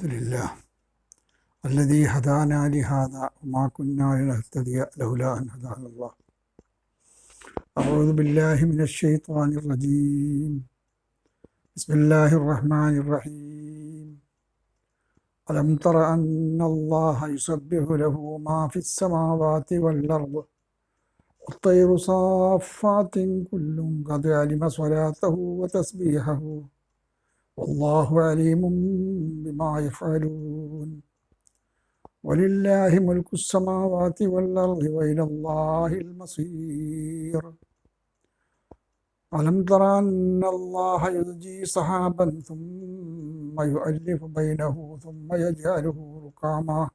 الحمد لله. الذي هدانا لهذا وما كنا لنهتدي لولا أن هدانا الله. أعوذ بالله من الشيطان الرجيم. بسم الله الرحمن الرحيم. ألم تر أن الله يسبح له ما في السماوات والأرض؟ والطير صافات كل قد علم صلاته وتسبيحه. والله عليم بما يفعلون. ولله ملك السماوات والأرض وإلى الله المصير. ألم تر أن الله يزجي سحابا ثم يؤلف بينه ثم يجعله ركاما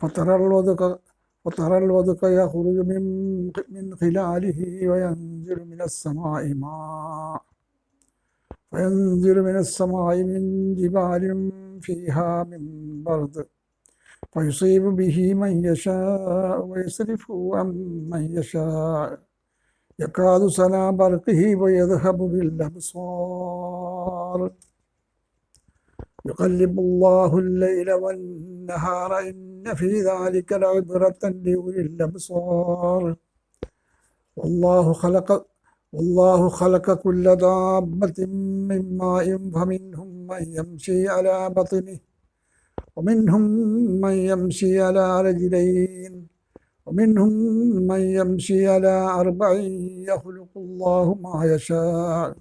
فترى الودق فترى الودق يخرج من من خلاله وينزل من السماء ماء. وينزل من السماء من جبال فيها من برد فيصيب به من يشاء ويصرفه عن من يشاء يكاد سنا برقه ويذهب بالأبصار يقلب الله الليل والنهار إن في ذلك لعبرة لأولي الأبصار والله خلق والله خلق كل دابة من ماء فمنهم من يمشي على بطنه ومنهم من يمشي على رجلين ومنهم من يمشي على أربع يخلق الله ما يشاء.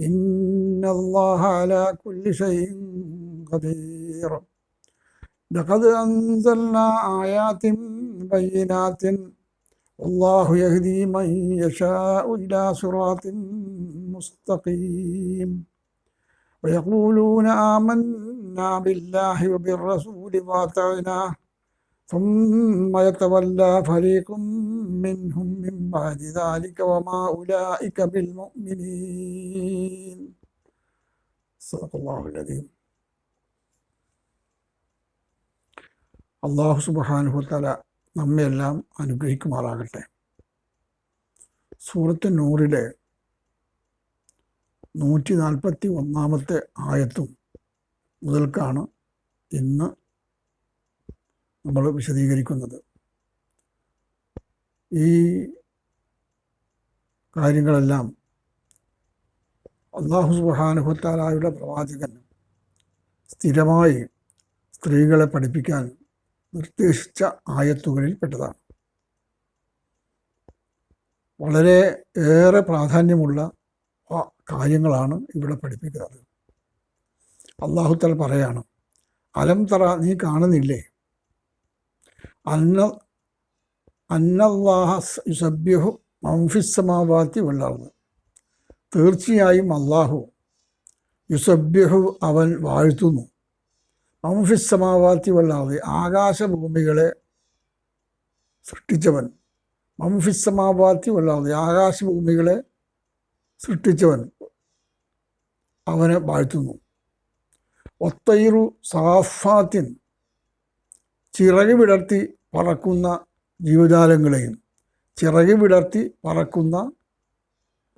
إن الله على كل شيء قدير. لقد أنزلنا آيات بينات الله يهدي من يشاء إلى صراط مستقيم. ويقولون آمنا بالله وبالرسول وأطعنا. ثم يتولى فريق منهم من بعد ذلك وما أولئك بالمؤمنين. صدق الله العظيم. الله سبحانه وتعالى നമ്മയെല്ലാം അനുഗ്രഹിക്കുമാറാകട്ടെ. സൂറത്ത് നൂറിലെ നൂറ്റി നാൽപ്പത്തി ഒന്നാമത്തെ ആയത്തും മുതൽക്കാണ് ഇന്ന് നമ്മൾ വിശദീകരിക്കുന്നത്. ഈ കാര്യങ്ങളെല്ലാം അള്ളാഹു സുബാനുഹത്താലായുടെ പ്രവാചകൻ സ്ഥിരമായി സ്ത്രീകളെ പഠിപ്പിക്കാൻ നിർദ്ദേശിച്ച ആയത്തുകളിൽ പെട്ടതാണ് വളരെ ഏറെ പ്രാധാന്യമുള്ള കാര്യങ്ങളാണ് ഇവിടെ പഠിപ്പിക്കുന്നത്. അള്ളാഹുത്തൽ പറയാണ് അലം തറ നീ കാണുന്നില്ലേ? അന്ന അന്നല്ലാഹ യുസബ്യഹു മംഫിസമാവാത്തി വെള്ളാർന്ന് തീർച്ചയായും അള്ളാഹു യുസബ്യഹു അവൻ വാഴ്ത്തുന്നു. മംഫിസമാവാത്തി വല്ലാതെ ആകാശഭൂമികളെ സൃഷ്ടിച്ചവൻ. മംഫിസമാവാത്തി വല്ലാതെ ആകാശഭൂമികളെ സൃഷ്ടിച്ചവൻ അവനെ വാഴ്ത്തുന്നു. ഒത്തൈറു സാഫാത്തിൻ ചിറക് വിടർത്തി പറക്കുന്ന ജീവജാലങ്ങളെയും ചിറക് വിടർത്തി പറക്കുന്ന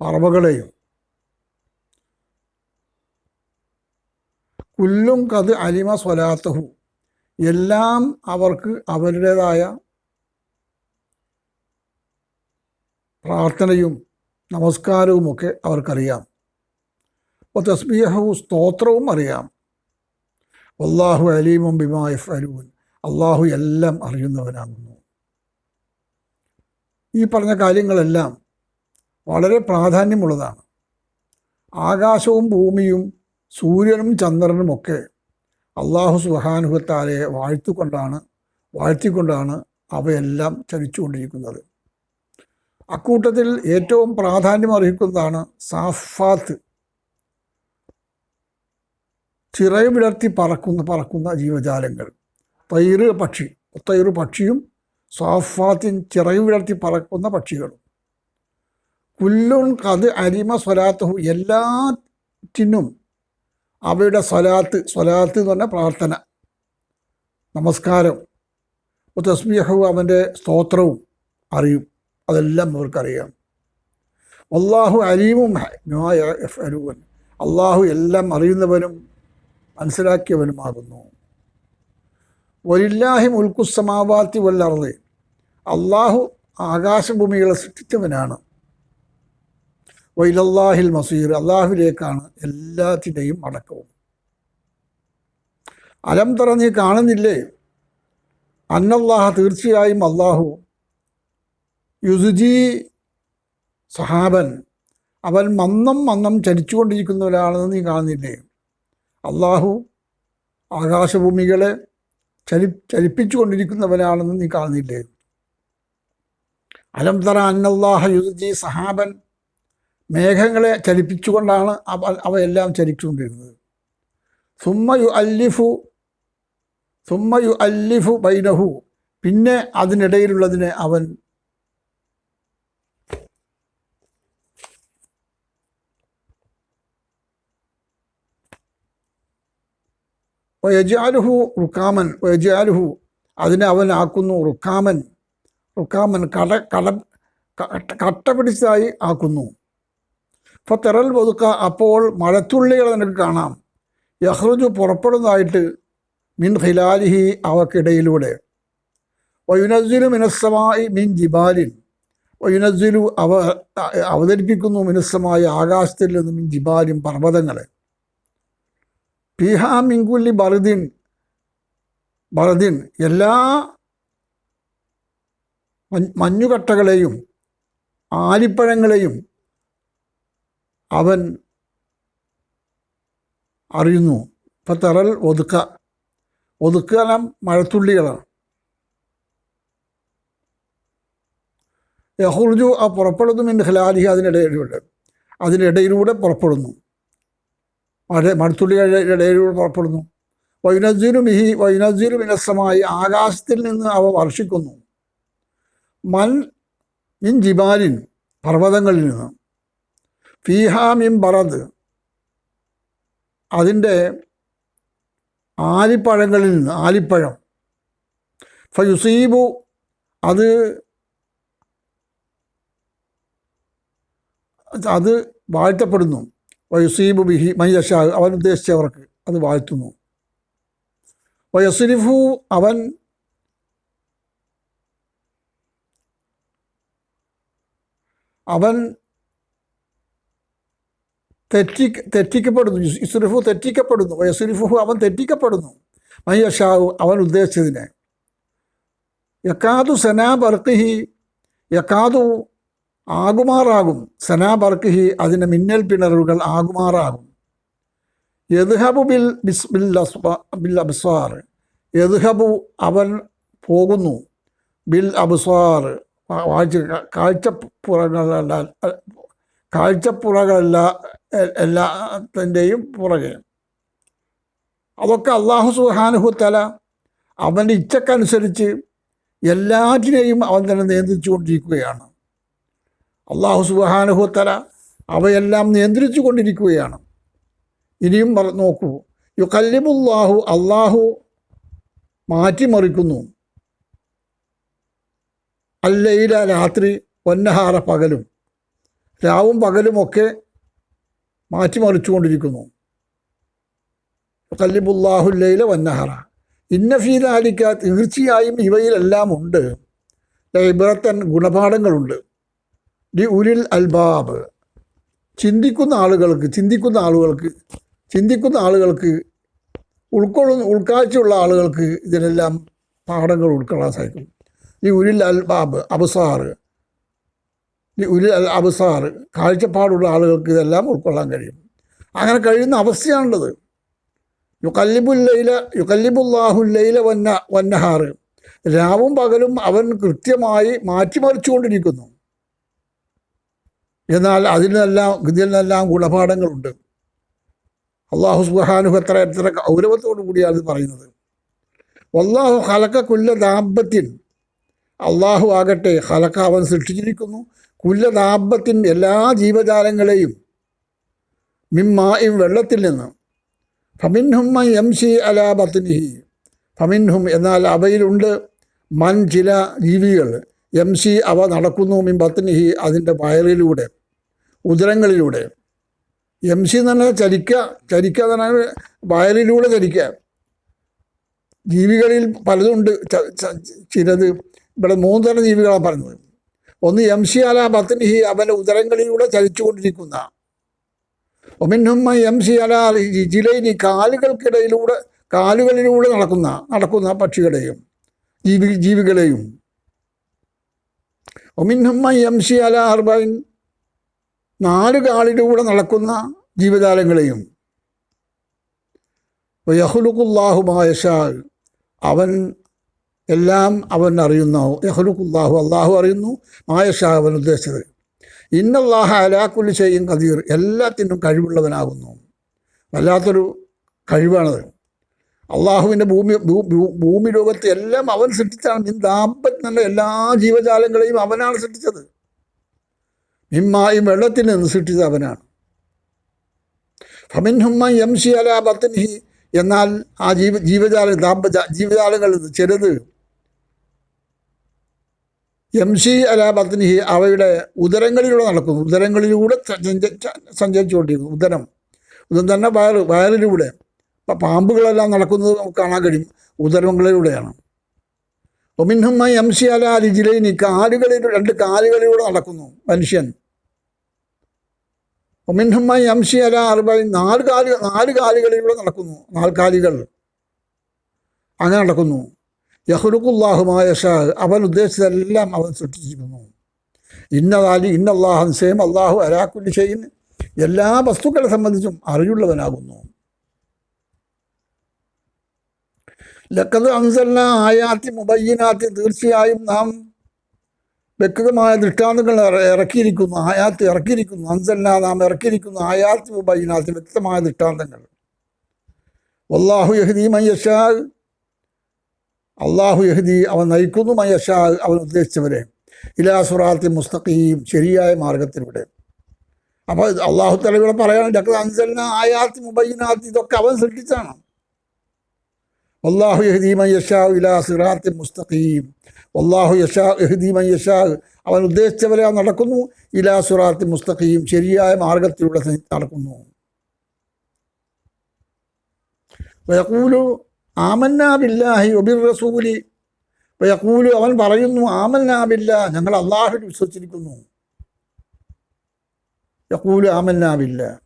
പറവകളെയും കുല്ലും കത് അലിമ സ്വലാത്തഹു. എല്ലാം അവർക്ക് അവരുടേതായ പ്രാർത്ഥനയും നമസ്കാരവുമൊക്കെ അവർക്കറിയാം. അപ്പോൾ തസ്ബീഹവും സ്തോത്രവും അറിയാം. അള്ളാഹു അലീമും ബിമായഫ് അലൂൻ അള്ളാഹു എല്ലാം അറിയുന്നവനാകുന്നു. ഈ പറഞ്ഞ കാര്യങ്ങളെല്ലാം വളരെ പ്രാധാന്യമുള്ളതാണ്. ആകാശവും ഭൂമിയും സൂര്യനും ചന്ദ്രനും ഒക്കെ അള്ളാഹു സുഹാനുഭത്താലയെ വാഴ്ത്തിക്കൊണ്ടാണ് വാഴ്ത്തിക്കൊണ്ടാണ് അവയെല്ലാം ചലിച്ചുകൊണ്ടിരിക്കുന്നത്. അക്കൂട്ടത്തിൽ ഏറ്റവും പ്രാധാന്യം അർഹിക്കുന്നതാണ് സാഫാത്ത്. ചിറയും വിടർത്തി പറക്കുന്ന പറക്കുന്ന ജീവജാലങ്ങൾ. തൈറ് പക്ഷി തൈറ് പക്ഷിയും സാഫാത്തിൻ ചിറയും വിടർത്തി പറക്കുന്ന പക്ഷികളും. കുല്ലുൺ കത് അരിമ സ്വലാത്തഹു. എല്ലാറ്റിനും അവയുടെ സ്വലാത്ത് സ്വലാത്ത് എന്ന് പറഞ്ഞാൽ പ്രാർത്ഥന നമസ്കാരം തസ്ബീഹവും അവന്റെ സ്തോത്രവും അറിയും. അതെല്ലാം അവർക്കറിയാം. അള്ളാഹു അലീമും അള്ളാഹു എല്ലാം അറിയുന്നവനും മനസ്സിലാക്കിയവനുമാകുന്നു. വരില്ലാഹി മുൽക്കുസമാവാത്തി വല്ലറത് അള്ളാഹു ആകാശഭൂമികളെ സൃഷ്ടിച്ചവനാണ്. വൈലല്ലാഹിൽ മസീർ അള്ളാഹുവിലേക്കാണ് എല്ലാത്തിന്റെയും അടക്കവും. അലം തറ നീ കാണുന്നില്ലേ? അന്നല്ലാഹ തീർച്ചയായും അള്ളാഹു യുസുജി സഹാബൻ അവൻ മന്നം മന്നം ചലിച്ചുകൊണ്ടിരിക്കുന്നവരാണെന്ന് നീ കാണുന്നില്ലേ? അള്ളാഹു ആകാശഭൂമികളെ ചലി ചലിപ്പിച്ചുകൊണ്ടിരിക്കുന്നവനാണെന്ന് നീ കാണുന്നില്ലേ? അലം തറ അന്നല്ലാഹ യുസുജി സഹാബൻ മേഘങ്ങളെ ചലിപ്പിച്ചുകൊണ്ടാണ് അവ അവയെല്ലാം ചലിച്ചുകൊണ്ടിരുന്നത്. സുമ്മ യു അല്ലിഫു സുമ്മ യു അല്ലിഫു ബൈനഹു. പിന്നെ അതിനിടയിലുള്ളതിനെ അവൻ വയജാലുഹു റുക്കാമൻ വയജാലുഹു. അതിനെ അവൻ ആക്കുന്നു റുക്കാമൻ റുക്കാമൻ കട കട കട്ട പിടിച്ചതായി ആക്കുന്നു. ഇപ്പോൾ തെറൽ ഒതുക്ക അപ്പോൾ മഴത്തുള്ളികൾ നിനക്ക് കാണാം. യഹ്റുജു പുറപ്പെടുന്നതായിട്ട് മിൻ ഹിലാലിഹി അവക്കിടയിലൂടെ. വയുനസിലു മിനസ്സമായി മിൻ ജിബാലിൻ. വയുനസിലു അവ അവതരിപ്പിക്കുന്നു മിനസ്സമായ ആകാശത്തിൽ നിന്ന് മിൻ ജിബാലിൻ പർവതങ്ങളെ. പിഹാ മിങ്കുല്ലി ബറുദിൻ ബറുദിൻ എല്ലാ മഞ്ഞ് മഞ്ഞുകട്ടകളെയും ആലിപ്പഴങ്ങളെയും അവൻ അറിയുന്നു. ഇപ്പം തറൽ ഒതുക്ക ഒതുക്കാനം മഴത്തുള്ളികളാണ്. യഹുർജു ആ പുറപ്പെടുന്നു മിൻ ഖലാലിഹി അതിനിടയിലൂടെ അതിനിടയിലൂടെ പുറപ്പെടുന്നു. മഴ മഴത്തുള്ളികളുടെ ഇടയിലൂടെ പുറപ്പെടുന്നു. വൈനസീരു മിഹി വൈനസീരു മിനസ്സമായി ആകാശത്തിൽ നിന്ന് അവ വർഷിക്കുന്നു. മൻ മിൻ ജിബാലിൻ പർവതങ്ങളിൽ നിന്ന്. ഫീഹാ മിൻ ബറദ്. അതിന്റെ ആലിപ്പഴങ്ങളിൽ നിന്ന് ആലിപ്പഴം. ഫയുസീബു അത് അത് വാഴ്ത്തപ്പെടുന്നു. വയുസീബു ബിഹി മയ്യഷാ അവൻ ഉദ്ദേശിച്ചവർക്ക് അത് വാഴ്ത്തുന്നു. വയസുരിഫു അവൻ അവൻ തെറ്റി തെറ്റിക്കപ്പെടുന്നു. ഇസുരിഫു തെറ്റിക്കപ്പെടുന്നു. യസുരിഫു അവൻ തെറ്റിക്കപ്പെടുന്നു. മയ്യഷാവു അവൻ ഉദ്ദേശിച്ചതിനെ. യക്കാതു സനാ ബർക്കിഹി യക്കാതു ആകുമാറാകും. സനാ ബർക്കിഹി അതിന്റെ മിന്നൽ പിണറുകൾ ആകുമാറാകും. യദ്ഹബു ബിൽ ബിസ് ബിൽ ബിൽ അബ്സാർ. യദ്ഹബു അവൻ പോകുന്നു. ബിൽ അബ്സാർ. കാഴ്ച കാഴ്ചപ്പുറങ്ങളല്ല കാഴ്ചപ്പുറകളല്ല എല്ലാത്തിന്റെയും പുറകെ. അതൊക്കെ അള്ളാഹു സുഹാനുഹുത്തല അവന്റെ ഇച്ഛക്കനുസരിച്ച് എല്ലാറ്റിനെയും അവൻ തന്നെ നിയന്ത്രിച്ചു കൊണ്ടിരിക്കുകയാണ് അള്ളാഹു സുബാനുഹുത്തല അവയെല്ലാം നിയന്ത്രിച്ചു കൊണ്ടിരിക്കുകയാണ് ഇനിയും നോക്കൂ. യു കല്ലിബുല്ലാഹു അള്ളാഹു മാറ്റിമറിക്കുന്നു. അല്ലയില രാത്രി ഒന്നഹാറ പകലും. രാവും പകലുമൊക്കെ മാറ്റിമറിച്ചുകൊണ്ടിരിക്കുന്നു. കല്ലിബുല്ലാഹുല്ലയില വന്നഹറ. ഇന്നഫീലാലിക്ക തീർച്ചയായും ഇവയിലെല്ലാം ഉണ്ട്. ഇബ്രത്തൻ ഗുണപാഠങ്ങളുണ്ട്. ഡി ഉരിൽ അൽബാബ്. ചിന്തിക്കുന്ന ആളുകൾക്ക് ചിന്തിക്കുന്ന ആളുകൾക്ക് ചിന്തിക്കുന്ന ആളുകൾക്ക് ഉൾക്കൊള്ളുന്ന ഉൾക്കാഴ്ചയുള്ള ആളുകൾക്ക് ഇതിനെല്ലാം പാഠങ്ങൾ ഉൾക്കൊള്ളാൻ സാധിക്കും. ഈ ഉരിൽ അൽബാബ് അബസാറ്. ഈ അബസാർ കാഴ്ചപ്പാടുള്ള ആളുകൾക്ക് ഇതെല്ലാം ഉൾക്കൊള്ളാൻ കഴിയും. അങ്ങനെ കഴിയുന്ന അവസ്ഥയാണുള്ളത്. യുക്കല്ലിബുല്ലയില യുക്കല്ലിബുല്ലാഹുല്ലയില വന്ന വന്നഹാറ് രാവും പകലും അവൻ കൃത്യമായി മാറ്റിമറിച്ചുകൊണ്ടിരിക്കുന്നു. എന്നാൽ അതിൽ നിന്നെല്ലാം ഇതിൽ നിന്നെല്ലാം ഗുണപാഠങ്ങളുണ്ട്. അള്ളാഹു സുബാനുഹു എത്ര എത്ര ഗൗരവത്തോടു കൂടിയാണ് ഇത് പറയുന്നത്. വല്ലാഹു ഹലക്ക കുല്ല ദാമ്പത്തിൻ അള്ളാഹു ആകട്ടെ ഹലക്ക അവൻ സൃഷ്ടിച്ചിരിക്കുന്നു. കുല്ല ദാമ്പത്തിൻ എല്ലാ ജീവജാലങ്ങളെയും മിമ്മായും വെള്ളത്തിൽ നിന്ന്. ഫമിൻഹും എം സി അലാ ബത്നിഹി ഫമിൻഹും എന്നാൽ അവയിലുണ്ട് മൻ ചില ജീവികൾ. എം സി അവ നടക്കുന്നു മിൻ ബത്നിഹി അതിന്റെ വയറിലൂടെ ഉദരങ്ങളിലൂടെ. എം സി എന്ന് പറഞ്ഞാൽ ചരിക്കുക ചരിക്കുക എന്ന് പറഞ്ഞാൽ വയറിലൂടെ ചരിക്കുക ജീവികളിൽ പലതുണ്ട് ചിലത്. ഇവിടെ മൂന്ന് തരം ജീവികളാണ് പറഞ്ഞത്. ഒന്ന് അല ബത്തിനി അവന്റെ ഉദരങ്ങളിലൂടെ ചലിച്ചുകൊണ്ടിരിക്കുന്ന. സി അല ജിലൈനി കാലുകൾക്കിടയിലൂടെ കാലുകളിലൂടെ നടക്കുന്ന നടക്കുന്ന പക്ഷികളെയും ജീവി ജീവികളെയും. സി അല അർബൈൻ നാല് കാലിലൂടെ നടക്കുന്ന ജീവജാലങ്ങളെയും. യഹുലുക്കുല്ലാഹുമായഷാ അവൻ എല്ലാം അവൻ അറിയുന്നു. യഹ്ലുഖുല്ലാഹു അള്ളാഹു അറിയുന്നു. മായഷാ അവൻ ഉദ്ദേശിച്ചത്. ഇന്നല്ലാഹ അലാക്കുല്ലി ചെയ്യും കദീർ എല്ലാത്തിനും കഴിവുള്ളവനാകുന്നു. വല്ലാത്തൊരു കഴിവാണത്. അള്ളാഹുവിന്റെ ഭൂമി ഭൂമി ലോകത്തെ എല്ലാം അവൻ സൃഷ്ടിച്ചാണ് മിൻ ദാമ്പത്ത് നല്ല എല്ലാ ജീവജാലങ്ങളെയും അവനാണ് സൃഷ്ടിച്ചത്. മിമ്മായും വെള്ളത്തിൽ നിന്ന് സൃഷ്ടിച്ച അവനാണ്. ഫമിൻഹുമ്മ എം ഷി അല ബത്തിൻഹി എന്നാൽ ആ ജീവ ജീവജാല ദാമ്പ ജീവജാലങ്ങളിൽ ചിലത് എം സി അല ബത്തിൻഹി അവയുടെ ഉദരങ്ങളിലൂടെ നടക്കുന്നു. ഉദരങ്ങളിലൂടെ സഞ്ച- സഞ്ചരിച്ചുകൊണ്ടിരിക്കുന്നു. ഉദരം. ഉദരം തന്നെ വയറ് വയറിലൂടെ. ഇപ്പം പാമ്പുകളെല്ലാം നടക്കുന്നത് നമുക്ക് കാണാൻ കഴിയും. ഉദരങ്ങളിലൂടെയാണ്. ഒമിൻഹുമ്മ എം സി അല ലിജിലൈനി. കാലുകളിൽ രണ്ട് കാലുകളിലൂടെ നടക്കുന്നു മനുഷ്യൻ. ഒമിൻഹുമ്മ എം സി അല അറുപതി നാല് കാൽ നാല് കാലുകളിലൂടെ നടക്കുന്നു. നാൽക്കാലികൾ അങ്ങനെ നടക്കുന്നു. യഹുലുക്കുല്ലാഹുമായ ഷാ അവൻ ഉദ്ദേശിച്ചതെല്ലാം അവൻ സൃഷ്ടിച്ചിരുന്നു ഇന്നതാലി ഇന്നല്ലാഹൻ സെയിം അള്ളാഹു അരാക്കുല്ലി ചെയ്യുന്ന എല്ലാ വസ്തുക്കളെ സംബന്ധിച്ചും അറിവുള്ളവനാകുന്നു. ലക്കത് അൻസല്ല ആയാത്തി മുബയ്യനാത്തി. തീർച്ചയായും നാം വ്യക്തമായ ദൃഷ്ടാന്തങ്ങൾ ഇറക്കിയിരിക്കുന്നു. ആയാത്ത് ഇറക്കിയിരിക്കുന്നു. അൻസല്ല നാം ഇറക്കിയിരിക്കുന്നു. ആയാത്തി മുബയ്യനാത്തി വ്യക്തമായ ദൃഷ്ടാന്തങ്ങൾ. വല്ലാഹു യഹദി മയ്യഷാ അള്ളാഹു യഹദി അവൻ നയിക്കുന്നു മയ്യഷാ അവൻ ഉദ്ദേശിച്ചവരെ. ഇലാ സുറാത്തി മുസ്തഖീം ശരിയായ മാർഗത്തിലൂടെ. അപ്പോൾ അള്ളാഹു തല ഇവിടെ പറയാണ് ഡക്ടർ അൻസല്ല ആയാത്തി മുബൈനാത്തി ഇതൊക്കെ അവൻ സൃഷ്ടിച്ചാണ്. അള്ളാഹു യഹദി യഷാ ഇലാ സിറാത്തി മുസ്തഖീം. അള്ളാഹു യഷാ യഹദി യഷാ അവൻ ഉദ്ദേശിച്ചവരെ നടക്കുന്നു. ഇലാ സുറാത്തി മുസ്തഖീം ശരിയായ മാർഗത്തിലൂടെ നടക്കുന്നു. ആമന്നാ ബില്ലാഹി ഒബിർ റസൂലി. യക്കൂലു അവൻ പറയുന്നു ആമന്നാ ബില്ലാ ഞങ്ങൾ അള്ളാഹുവിൽ വിശ്വസിച്ചിരിക്കുന്നു. യക്കൂലു ആമന്നാ ബില്ലാ.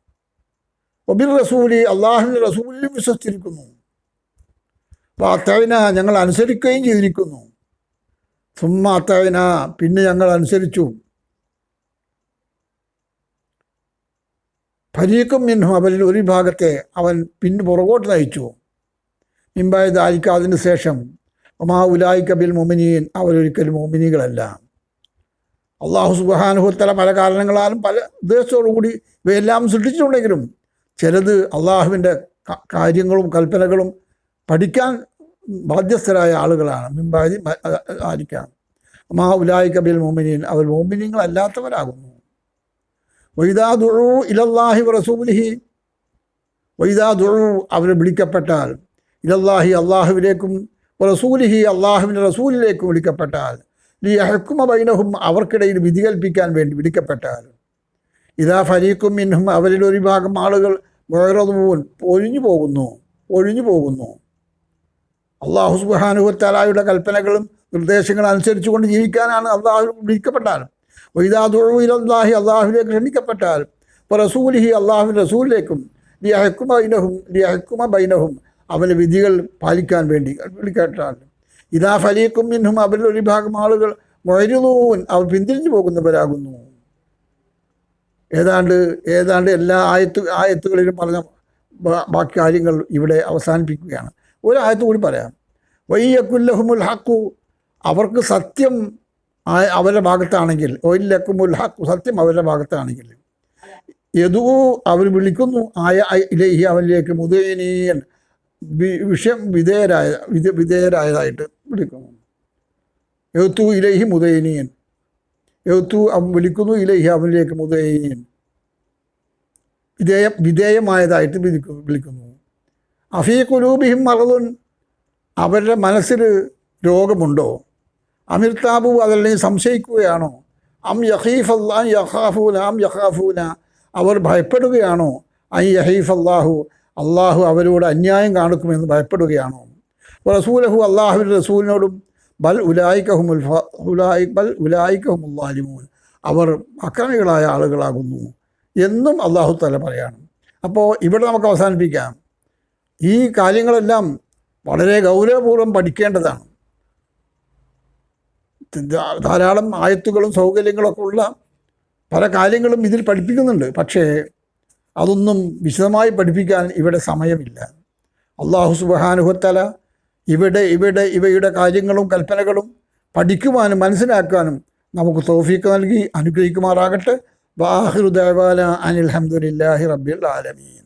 ഒബിർ റസൂലി അള്ളാഹുവിന്റെ റസൂലിലും വിശ്വസിച്ചിരിക്കുന്നു. അത്തവിന ഞങ്ങൾ അനുസരിക്കുകയും ചെയ്തിരിക്കുന്നു. സുമ്മ അത്തവിന പിന്നെ ഞങ്ങൾ അനുസരിച്ചു. ഫരീഖും മിൻഹും അവരിൽ ഒരു ഭാഗത്തെ അവൻ പിന്നെ പുറകോട്ട് നയിച്ചു. മിമ്പായ ദാലിക്ക അതിന് ശേഷം. ഒമാ ഉലായിക്ക ബിൽ മൊമിനീൻ. അവരൊരിക്കലും മോമിനികളല്ല. അള്ളാഹു സുബാനുഹത്തല പല കാരണങ്ങളാലും പല ഉദ്ദേശത്തോടുകൂടി ഇവയെല്ലാം സൃഷ്ടിച്ചിട്ടുണ്ടെങ്കിലും ചിലത് അള്ളാഹുവിന്റെ കാര്യങ്ങളും കൽപ്പനകളും പഠിക്കാൻ ബാധ്യസ്ഥരായ ആളുകളാണ്. മിമ്പാതി ആയിരിക്കാം. മാ ഉലായിക്ക ബിൽ മോമിനീൻ. അവർ മോമിനിയങ്ങളല്ലാത്തവരാകുന്നു വൈദാ ദുഴു ഇലല്ലാഹി റസൂലിഹി. വൈദാ ദുഴു അവർ വിളിക്കപ്പെട്ടാൽ ഇലല്ലാഹി അള്ളാഹുവിലേക്കും റസൂലിഹി അള്ളാഹുവിന്റെ റസൂലിലേക്കും വിളിക്കപ്പെട്ടാൽ ലി അഹക്കുമ ബൈനഹും അവർക്കിടയിൽ വിധി കൽപ്പിക്കാൻ വേണ്ടി വിളിക്കപ്പെട്ടാൽ. ഇതാ ഫരീഖും മിൻഹും അവരിൽ ഒരു ഭാഗം ആളുകൾ വേറൊതുപോൽ ഒഴിഞ്ഞു പോകുന്നു ഒഴിഞ്ഞു പോകുന്നു. അള്ളാഹു സുബാനുഹത്താലായുടെ കൽപ്പനകളും നിർദ്ദേശങ്ങളും അനുസരിച്ചു കൊണ്ട് ജീവിക്കാനാണ് അള്ളാഹു വിളിക്കപ്പെട്ടാൽ. അള്ളാഹി അള്ളാഹുവിലേക്ക് ക്ഷണിക്കപ്പെട്ടാൽ ഇപ്പോൾ റസൂലിഹി അള്ളാഹുവിന്റെ റസൂലിലേക്കും ലി അഹക്കുമ ബൈനഹും ലി അഹക്കുമ ബൈനഹും അവന്റെ വിധികൾ പാലിക്കാൻ വേണ്ടി വിളിക്കാട്ടാണ് ഇതാ ഫലീക്കും മിന്നും അവരിൽ ഒരു ഭാഗം ആളുകൾ മൊയരുതൂൻ അവർ പിന്തിരിഞ്ഞു പോകുന്നവരാകുന്നു. ഏതാണ്ട് ഏതാണ്ട് എല്ലാ ആയത്ത് ആയത്തുകളിലും പറഞ്ഞ ബാക്കി കാര്യങ്ങൾ ഇവിടെ അവസാനിപ്പിക്കുകയാണ്. ഒരു ആയത്ത് കൂടി പറയാം. വയ്യക്കുല്ലഹുമുൽ ഹക്കു അവർക്ക് സത്യം അവരുടെ ഭാഗത്താണെങ്കിൽ ഒയില്ലക്കുമുൽ ഹക്കു സത്യം അവരുടെ ഭാഗത്താണെങ്കിൽ യദൂ അവർ വിളിക്കുന്നു ആയ ഇലേഹി അവനിലേക്ക് മുതേനീയൻ വിഷയം വിധേയരായ വിധ വിധേയരായതായിട്ട് വിളിക്കുന്നു. എഴുത്തു ഇലഹി മുതയനീയൻ എഴുത്തു വിളിക്കുന്നു ഇലഹി അവനിലേക്ക് മുതയനീയൻ വിധേയ വിധേയമായതായിട്ട് വിളിക്കുന്നു വിളിക്കുന്നു. അഫീ കുലൂബിഹിം മറതുൻ അവരുടെ മനസ്സിൽ രോഗമുണ്ടോ? അമിർതാബു അതല്ലെങ്കിൽ സംശയിക്കുകയാണോ? അം യഹീഫ് അള്ളാഹ് യഹാഫൂന അം യഹാഫൂന. അവർ ഭയപ്പെടുകയാണോ? ഐ യഹീഫ് അള്ളാഹു അള്ളാഹു അവരോട് അന്യായം കാണിക്കുമെന്ന് ഭയപ്പെടുകയാണോ? റസൂലഹു അള്ളാഹുവിന്റെ റസൂലിനോടും ബൽ ഉലായിക്കഹുമുൽ ഉലായി ബൽ ഉലായിക്കഹുമുല്ലാലിമൂൻ അവർ അക്രമികളായ ആളുകളാകുന്നു എന്നും അള്ളാഹു തല പറയാണ്. അപ്പോൾ ഇവിടെ നമുക്ക് അവസാനിപ്പിക്കാം. ഈ കാര്യങ്ങളെല്ലാം വളരെ ഗൗരവപൂർവം പഠിക്കേണ്ടതാണ്. ധാരാളം ആയത്തുകളും സൗകര്യങ്ങളൊക്കെ ഉള്ള പല കാര്യങ്ങളും ഇതിൽ പഠിപ്പിക്കുന്നുണ്ട്. പക്ഷേ അതൊന്നും വിശദമായി പഠിപ്പിക്കാൻ ഇവിടെ സമയമില്ല. അള്ളാഹു സുബഹാനുഹത്തല ഇവിടെ ഇവിടെ ഇവയുടെ കാര്യങ്ങളും കൽപ്പനകളും പഠിക്കുവാനും മനസ്സിലാക്കാനും നമുക്ക് തോഫീക്ക് നൽകി അനുഗ്രഹിക്കുമാറാകട്ടെ. വാഹിറുദേവാല അനിൽ അഹമ്മദില്ലാഹി റബ്ബിൽ ആലമീൻ.